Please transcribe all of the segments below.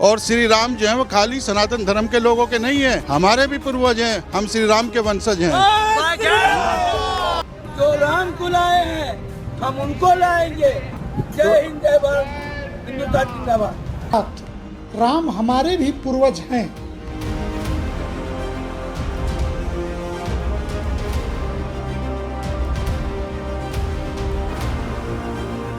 और श्री राम जो है वो खाली सनातन धर्म के लोगों के नहीं है। हमारे भी पूर्वज हैं हम श्री राम के वंशज हैं। जो राम को लाए हैं हम उनको लाएँगे। जय हिंद जय भारत। हिंदुस्तान जिंदाबाद। राम हमारे भी पूर्वज हैं।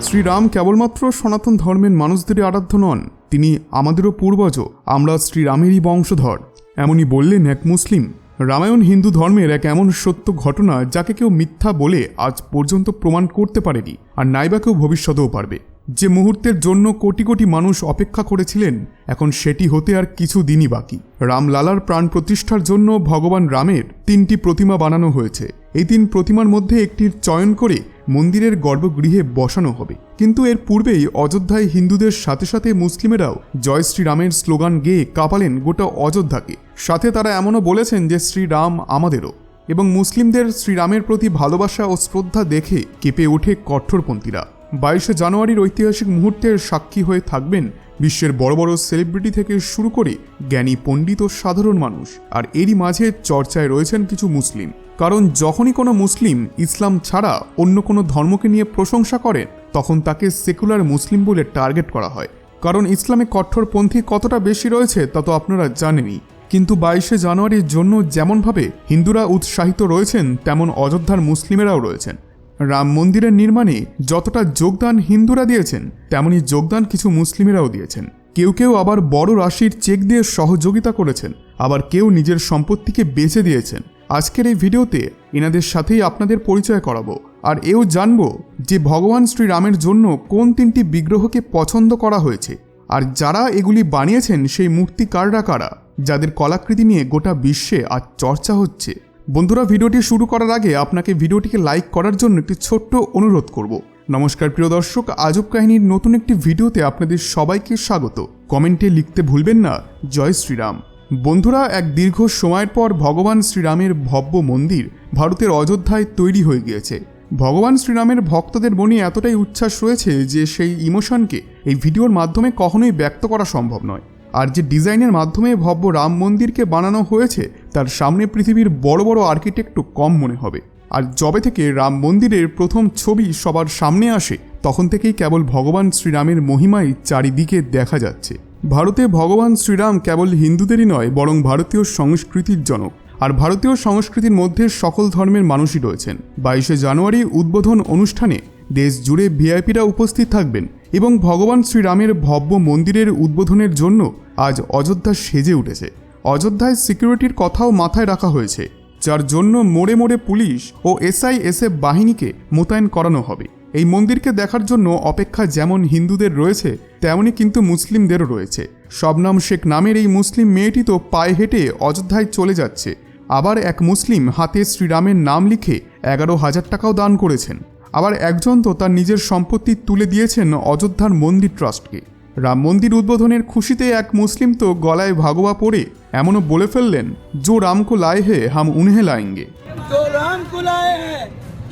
শ্রীরাম কেবলমাত্র সনাতন ধর্মের মানুষদেরই আরাধ্য নন, তিনি আমাদেরও পূর্বজ, আমরা শ্রীরামেরই বংশধর। এমনই বললেন এক মুসলিম, রামায়ণ হিন্দু ধর্মের এক এমন সত্য ঘটনা যাকে কেউ মিথ্যা বলে আজ পর্যন্ত প্রমাণ করতে পারেনি, আর নাইবা কেউ ভবিষ্যতেও পারবে। যে মুহূর্তের জন্য কোটি কোটি মানুষ অপেক্ষা করেছিলেন, এখন সেটি হতে আর কিছু দিনই বাকি। রামলালার প্রাণ প্রতিষ্ঠার জন্য ভগবান রামের তিনটি প্রতিমা বানানো হয়েছে। এই তিন প্রতিমার মধ্যে একটির চয়ন করে মন্দিরের গর্ভগৃহে বসানো হবে। কিন্তু এর পূর্বেই অযোধ্যায় হিন্দুদের সাথে সাথে মুসলিমেরাও জয় শ্রীরামের স্লোগান গেয়ে কাঁপালেন গোটা অযোধ্যাকে। সাথে তারা এমনও বলেছেন যে শ্রীরাম আমাদেরও। এবং মুসলিমদের শ্রীরামের প্রতি ভালোবাসা ও শ্রদ্ধা দেখে কেঁপে ওঠে কঠোরপন্থীরা বাইশে জানুয়ারির ঐতিহাসিক মুহূর্তের সাক্ষী হয়ে থাকবেন বিশ্বের বড় বড় সেলিব্রিটি থেকে শুরু করে জ্ঞানী, পণ্ডিত ও সাধারণ মানুষ। আর এরই মাঝে চর্চায় রয়েছেন কিছু মুসলিম। কারণ যখনই কোনো মুসলিম ইসলাম ছাড়া অন্য কোনো ধর্মকে নিয়ে প্রশংসা করেন তখন তাকে সেকুলার মুসলিম বলে টার্গেট করা হয়। কারণ ইসলামে কঠোরপন্থী কতটা বেশি রয়েছে তা তো আপনারা জানেনই। কিন্তু বাইশে জানুয়ারির জন্য যেমনভাবে হিন্দুরা উৎসাহিত রয়েছেন, তেমন অযোধ্যার মুসলিমেরাও রয়েছেন। রাম মন্দিরের নির্মাণে যতটা যোগদান হিন্দুরা দিয়েছেন তেমনি যোগদান কিছু মুসলিমেরাও দিয়েছেন। কেউ কেউ আবার বড় রাশির চেক দিয়ে সহযোগিতা করেছেন, আবার কেউ নিজের সম্পত্তিকে বেচে দিয়েছেন। আজকের এই ভিডিওতে এনাদের সাথেই আপনাদের পরিচয় করাবো। আর এও জানব যে ভগবান শ্রীরামের জন্য কোন তিনটি বিগ্রহকে পছন্দ করা হয়েছে। আর যারা এগুলি বানিয়েছেন, সেই মূর্তি কাররা কারা? যাদের কলাকৃতি নিয়ে গোটা বিশ্বে আজ চর্চা হচ্ছে। বন্ধুরা, ভিডিওটি শুরু করার আগে আপনাকে ভিডিওটিকে লাইক করার জন্য একটি ছোট্ট অনুরোধ করব। নমস্কার, প্রিয় দর্শক, আজব কাহিনীর নতুন একটি ভিডিওতে আপনাদের সবাইকে স্বাগত। কমেন্টে লিখতে ভুলবেন না। জয় শ্রীরাম। বন্ধুরা, এক দীর্ঘ সময়ের পর ভগবান শ্রীরামের ভব্য মন্দির ভারতের অযোধ্যায় তৈরি হয়ে গিয়েছে। ভগবান শ্রীরামের ভক্তদের মনে এতটাই উচ্ছ্বাস রয়েছে যে সেই ইমোশনকে এই ভিডিওর মাধ্যমে কখনোই ব্যক্ত করা সম্ভব নয়। আর যে ডিজাইনের মাধ্যমে ভব্য রাম মন্দিরকে বানানো হয়েছে, তার সামনে পৃথিবীর বড় বড় আর্কিটেক্টও কম মনে হবে। আর যবে থেকে রাম মন্দিরের প্রথম ছবি সবার সামনে আসে, তখন থেকেই কেবল ভগবান শ্রীরামের মহিমাই চারিদিকে দেখা যাচ্ছে। ভারতে ভগবান শ্রীরাম কেবল হিন্দুদেরই নয়, বরং ভারতীয় সংস্কৃতির জনক। আর ভারতীয় সংস্কৃতির মধ্যে সকল ধর্মের মানুষই রয়েছেন। বাইশে জানুয়ারি উদ্বোধন অনুষ্ঠানে দেশ জুড়ে ভিআইপিরা উপস্থিত থাকবেন এবং ভগবান শ্রীরামের ভব্য মন্দিরের উদ্বোধনের জন্য আজ অযোধ্যা সেজে উঠেছে। অযোধ্যায় সিকিউরিটির কথাও মাথায় রাখা হয়েছে, যার জন্য মোড়ে মোড়ে পুলিশ ও এসআইএসএফ বাহিনীকে মোতায়েন করানো হবে। এই মন্দিরকে দেখার জন্য অপেক্ষা যেমন হিন্দুদের রয়েছে, তেমনি কিন্তু মুসলিমদেরও রয়েছে। শবনাম শেখ নামের এই মুসলিম মেয়েটি তো পায়ে হেঁটে অযোধ্যায় চলে যাচ্ছে। আবার এক মুসলিম হাতে শ্রীরামের নাম লিখে এগারো হাজার টাকাও দান করেছেন। আবার একজন তো তার নিজের সম্পত্তি তুলে দিয়েছেন অযোধ্যার মন্দির ট্রাস্টকে। রাম মন্দির উদ্বোধনের খুশিতে এক মুসলিম তো গলায় ভাগোয়া পড়ে এমনও বলে ফেললেন, জো রামকো লায় হে, হাম উনহে লায়েঙ্গে।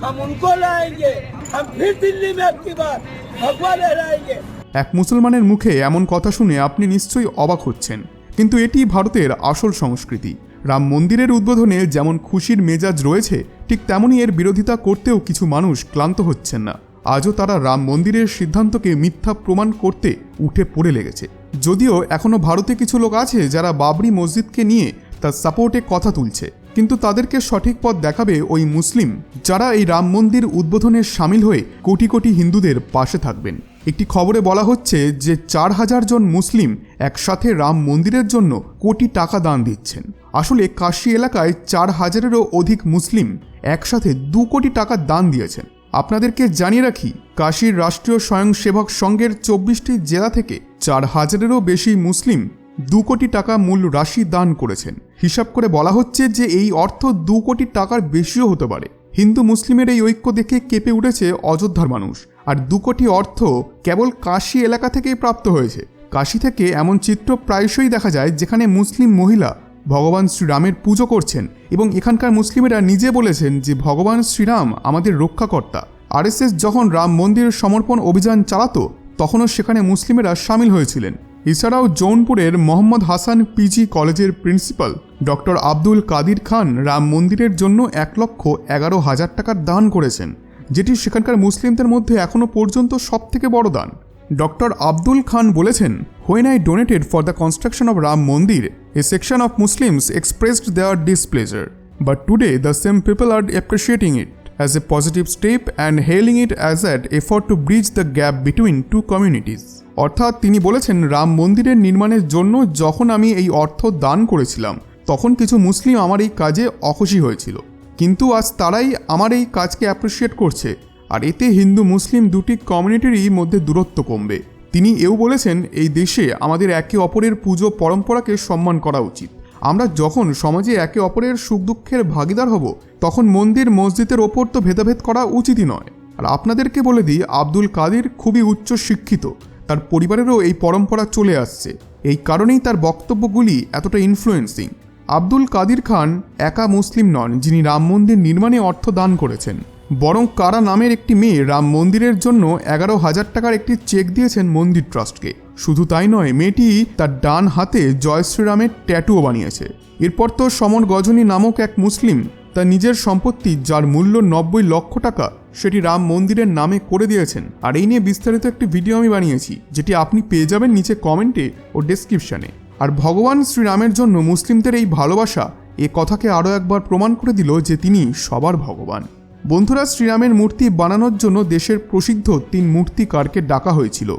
हम उनको लाएंगे हम फिर दिल्ली में अब की बार भगवा लहराएंगे এক মুসলমানের মুখে এমন কথা শুনে আপনি নিশ্চয়ই অবাক হচ্ছেন কিন্তু এটি ভারতের আসল সংস্কৃতি রাম মন্দিরের উদ্বোধনে যেমন খুশির মেজাজ রয়েছে ঠিক তেমনই এর বিরোধিতা করতেও কিছু মানুষ ক্লান্ত হচ্ছেন না আজও তারা রাম মন্দিরের সিদ্ধান্তকে মিথ্যা প্রমাণ করতে উঠে পড়ে লেগেছে যদিও এখনও ভারতে কিছু লোক আছে যারা বাবরি মসজিদকে নিয়ে তার সাপোর্টে কথা তুলছে কিন্তু তাদেরকে সঠিক পথ দেখাবে ওই মুসলিম যারা এই রাম মন্দির উদ্বোধনে সামিল হয়ে কোটি কোটি হিন্দুদের পাশে থাকবেন। একটি খবরে বলা হচ্ছে যে চার হাজার জন মুসলিম একসাথে রাম মন্দিরের জন্য কোটি টাকা দান দিচ্ছেন। আসলে কাশী এলাকায় চার হাজারেরও অধিক মুসলিম একসাথে দু কোটি টাকা দান দিয়েছেন। আপনাদেরকে জানিয়ে রাখি, কাশীর রাষ্ট্রীয় স্বয়ংসেবক সংঘের চব্বিশটি জেলা থেকে চার হাজারেরও বেশি মুসলিম দু কোটি টাকা মূল রাশি দান করেছেন। হিসাব করে বলা হচ্ছে যে এই অর্থ দু কোটি টাকার বেশিও হতে পারে। হিন্দু মুসলিমের এই ঐক্য দেখে কেঁপে উঠেছে অযোধ্যার মানুষ। আর দু কোটি অর্থ কেবল কাশী এলাকা থেকেই প্রাপ্ত হয়েছে। কাশী থেকে এমন চিত্র প্রায়শই দেখা যায় যেখানে মুসলিম মহিলা ভগবান শ্রীরামের পুজো করছেন এবং এখানকার মুসলিমেরা নিজে বলেছেন যে ভগবান শ্রীরাম আমাদের রক্ষাকর্তা। আরএসএস যখন রাম মন্দির সমর্পণ অভিযান চালাতো, তখনও সেখানে মুসলিমেরা সামিল হয়েছিলেন। এছাড়াও জৌনপুরের মোহাম্মদ হাসান পিজি কলেজের প্রিন্সিপাল ডক্টর আব্দুল কাদির খান রাম মন্দিরের জন্য এক লক্ষ এগারো হাজার টাকার দান করেছেন, যেটি সেখানকার মুসলিমদের মধ্যে এখনও পর্যন্ত সবথেকে বড় দান। ডক্টর আব্দুল খান বলেছেন when I donated for the construction of Ram mandir a section of Muslims expressed their displeasure but today the same people are appreciating it as a positive step and hailing it as an effort to bridge the gap between two communities. অর্থাৎ তিনি বলেছেন, রাম মন্দিরের নির্মাণের জন্য যখন আমি এই অর্থ দান করেছিলাম, তখন কিছু মুসলিম আমার এই কাজে অখুশি হয়েছিল। কিন্তু আজ তারাই আমার এই কাজকে অ্যাপ্রিসিয়েট করছে, আর এতে হিন্দু মুসলিম দুটি কমিউনিটিরই মধ্যে দূরত্ব কমবে। তিনি এও বলেছেন, এই দেশে আমাদের একে অপরের পুজো পরম্পরাকে সম্মান করা উচিত। আমরা যখন সমাজে একে অপরের সুখ দুঃখের ভাগিদার হব, তখন মন্দির মসজিদের ওপর তো ভেদাভেদ করা উচিতই নয়। আর আপনাদেরকে বলে দিই, আব্দুল কাদির খুবই উচ্চ শিক্ষিত তার পরিবারেরও এই পরম্পরা চলে আসছে। এই কারণেই তার বক্তব্যগুলি এতটা ইনফ্লুয়েন্সিং আব্দুল কাদির খান একা মুসলিম নন, যিনি রাম মন্দির নির্মাণে অর্থ দান করেছেন। বরং কারা নামের একটি মেয়ে রাম মন্দিরের জন্য এগারো হাজার টাকার একটি চেক দিয়েছেন মন্দির ট্রাস্টকে। শুধু তাই নয়, মেয়েটি তার ডান হাতে জয় শ্রীরামের ট্যাটুও বানিয়েছে। এরপর তো সমর গজনী নামক এক মুসলিম তার নিজের সম্পত্তি, যার মূল্য নব্বই লক্ষ টাকা, সেটি রাম মন্দিরের নামে করে দিয়েছেন। আর এই নিয়ে বিস্তারিত একটি ভিডিও আমি বানিয়েছি, যেটি আপনি পেয়ে যাবেন নিচে কমেন্টে ও ডেসক্রিপশনে। আর ভগবান শ্রীরামের জন্য মুসলিমদের এই ভালোবাসা, এ কথাকে আরও একবার প্রমাণ করে দিল যে তিনি সবার ভগবান। বন্ধুরা শ্রীরামের মূর্তি বানানোর জন্য দেশের প্রসিদ্ধ তিন মূর্তিকারকে ডাকা হয়েছিল।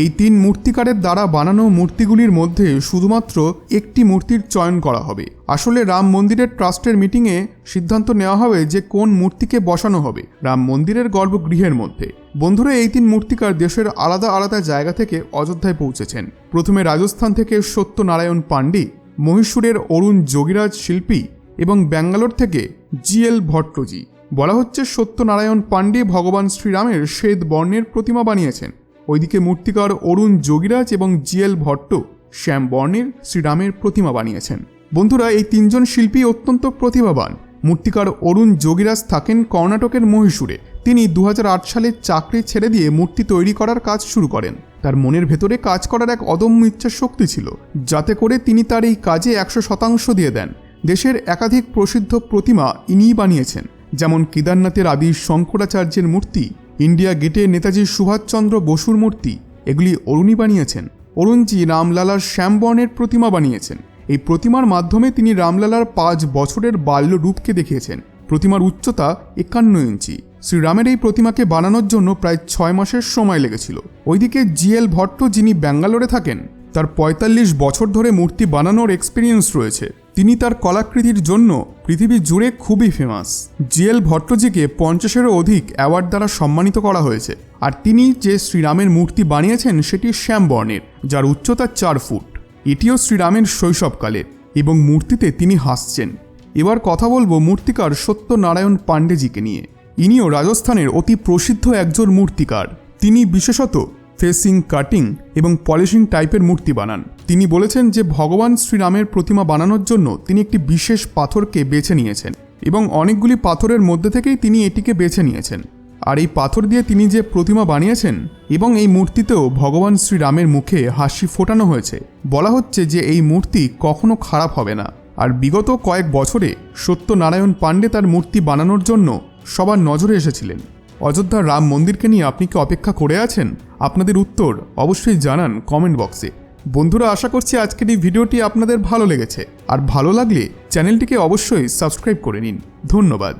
এই তিন মূর্তিকারের দ্বারা বানানো মূর্তিগুলির মধ্যে শুধুমাত্র একটি মূর্তির চয়ন করা হবে। আসলে রাম মন্দিরের ট্রাস্টের মিটিংয়ে সিদ্ধান্ত নেওয়া হবে যে কোন মূর্তিকে বসানো হবে, রাম মন্দিরের গর্ভগৃহের মধ্যে। বন্ধুরা, এই তিন মূর্তিকার দেশের আলাদা আলাদা জায়গা থেকে অযোধ্যায় পৌঁছেছেন। প্রথমে রাজস্থান থেকে সত্যনারায়ণ পাণ্ডে, মহীশূরের অরুণ যোগীরাজ শিল্পী এবং ব্যাঙ্গালোর থেকে জিএল ভট্টজি। বলা হচ্ছে সত্যনারায়ণ পাণ্ডে ভগবান শ্রীরামের শ্বেত বর্ণের প্রতিমা বানিয়েছেন। ওইদিকে মূর্তিকার অরুণ যোগীরাজ এবং জিএল ভট্ট শ্যাম বর্ণের শ্রীরামের প্রতিমা বানিয়েছেন। বন্ধুরা, এই তিনজন শিল্পী অত্যন্ত প্রতিভাবান। মূর্তিকার অরুণ যোগীরাজ থাকেন কর্ণাটকের মহীশূরে। তিনি দু হাজার আট সালে চাকরি ছেড়ে দিয়ে মূর্তি তৈরি করার কাজ শুরু করেন। তার মনের ভেতরে কাজ করার এক অদম্য ইচ্ছা শক্তি ছিল, যাতে করে তিনি তার এই কাজে একশো শতাংশ দিয়ে দেন। দেশের একাধিক প্রসিদ্ধ প্রতিমা ইনিই বানিয়েছেন। যেমন কেদারনাথের আদি শঙ্করাচার্যের মূর্তি, ইন্ডিয়া গেটে নেতাজি সুভাষচন্দ্র বসুর মূর্তি, এগুলি অরুণী বানিয়েছেন। অরুণজি রামলালার শ্যামবর্ণের প্রতিমা বানিয়েছেন। এই প্রতিমার মাধ্যমে তিনি রামলালার পাঁচ বছরের বাল্য রূপকে দেখিয়েছেন। প্রতিমার উচ্চতা একান্ন ইঞ্চি। শ্রীরামের এই প্রতিমাকে বানানোর জন্য প্রায় ছয় মাসের সময় লেগেছিল। ওইদিকে জিএল ভট্ট যিনি ব্যাঙ্গালোরে থাকেন, তার পঁয়তাল্লিশ বছর ধরে মূর্তি বানানোর এক্সপিরিয়েন্স রয়েছে। তিনি তার কলাকৃতির জন্য পৃথিবী জুড়ে খুবই ফেমাস জিএল ভট্টজিকে পঞ্চাশেরও অধিক অ্যাওয়ার্ড দ্বারা সম্মানিত করা হয়েছে। আর তিনি যে শ্রীরামের মূর্তি বানিয়েছেন, সেটি শ্যামবর্ণের যার উচ্চতা চার ফুট। এটিও শ্রীরামের শৈশবকালের এবং মূর্তিতে তিনি হাসছেন। এবার কথা বলব মূর্তিকার সত্যনারায়ণ পাণ্ডেজিকে নিয়ে। ইনিও রাজস্থানের অতি প্রসিদ্ধ একজন মূর্তিকার। তিনি বিশেষত ফেসিং, কাটিং এবং পলিশিং টাইপের মূর্তি বানান। তিনি বলেছেন যে ভগবান শ্রীরামের প্রতিমা বানানোর জন্য তিনি একটি বিশেষ পাথরকে বেছে নিয়েছেন এবং অনেকগুলি পাথরের মধ্যে থেকেই তিনি এটিকে বেছে নিয়েছেন। আর এই পাথর দিয়ে তিনি যে প্রতিমা বানিয়েছেন এবং এই মূর্তিতেও ভগবান শ্রীরামের মুখে হাসি ফোটানো হয়েছে, বলা হচ্ছে যে এই মূর্তি কখনো খারাপ হবে না। আর বিগত কয়েক বছরে সত্যনারায়ণ পাণ্ডে তার মূর্তি বানানোর জন্য সবার নজরে এসেছিলেন। অযোধ্যার রাম মন্দিরকে নিয়ে আপনি কি অপেক্ষা করে আছেন? আপনাদের উত্তর অবশ্যই জানান কমেন্ট বক্সে বন্ধুরা, আশা করছি আজকের এই ভিডিওটি আপনাদের ভালো লেগেছে। আর ভালো লাগলে চ্যানেলটিকে অবশ্যই সাবস্ক্রাইব করে নিন। ধন্যবাদ।